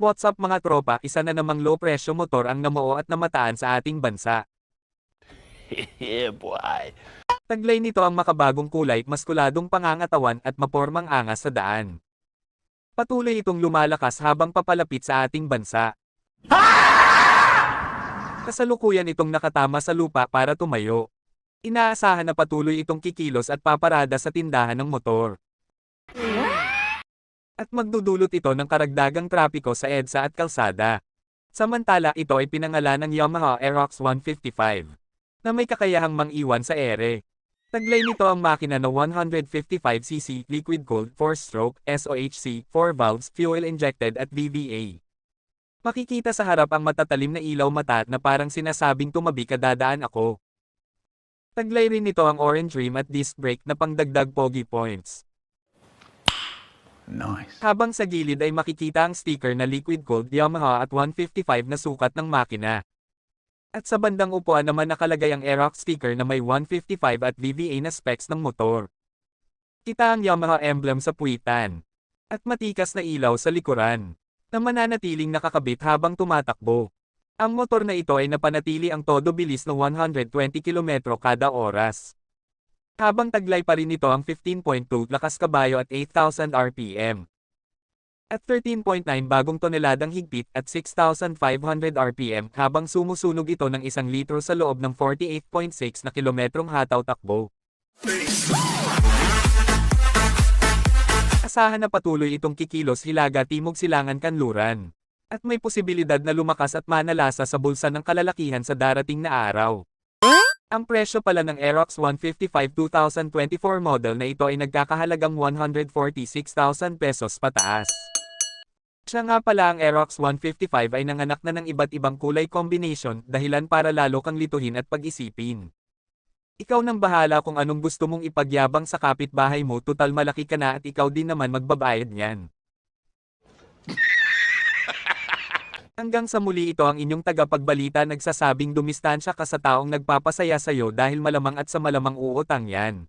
What's up mga tropa, isa na namang low presyo motor ang namuo at namataan sa ating bansa. yeah, boy. Taglay nito ang makabagong kulay, maskuladong pangangatawan at mapormang angas sa daan. Patuloy itong lumalakas habang papalapit sa ating bansa. Kasalukuyan itong nakatama sa lupa para tumayo. Inaasahan na patuloy itong kikilos at paparada sa tindahan ng motor. At magdudulot ito ng karagdagang trapiko sa EDSA at kalsada. Samantala ito ay pinangalan ng Yamaha Aerox 155 na may kakayahang mang-iwan sa ere. Taglay nito ang makina na 155cc liquid cooled 4-stroke SOHC 4 valves fuel injected at VVA. Makikita sa harap ang matatalim na ilaw mata na parang sinasabing tumabi ka dadaan ako. Taglay rin nito ang orange rim at disc brake na pangdagdag pogi points. Nice. Habang sa gilid ay makikita ang sticker na liquid gold Yamaha at 155 na sukat ng makina. At sa bandang upuan naman nakalagay ang Aerox sticker na may 155 at VVA na specs ng motor. Kita ang Yamaha emblem sa puwitan. At matikas na ilaw sa likuran. Na mananatiling nakakabit habang tumatakbo. Ang motor na ito ay napanatili ang todo bilis na 120 km kada oras. Habang taglay pa rin ito ang 15.2 lakas kabayo at 8,000 RPM. At 13.9 bagong toneladang higpit at 6,500 RPM habang sumusunog ito ng isang litro sa loob ng 48.6 na kilometrong hataw takbo. Asahan na patuloy itong kikilos hilaga timog silangan kanluran. At may posibilidad na lumakas at manalasa sa bulsa ng kalalakihan sa darating na araw. Ang presyo pala ng Aerox 155 2024 model na ito ay nagkakahalagang 146,000 pesos pataas. Siya nga pala ang Aerox 155 ay nanganak na ng iba't ibang kulay combination dahilan para lalo kang lituhin at pag-isipin. Ikaw nang bahala kung anong gusto mong ipagyabang sa kapitbahay mo tutal malaki ka na at ikaw din naman magbabayad niyan. Hanggang sa muli ito ang inyong tagapagbalita nagsasabing dumistansya ka sa taong nagpapasaya sa'yo dahil malamang at sa malamang uutang yan.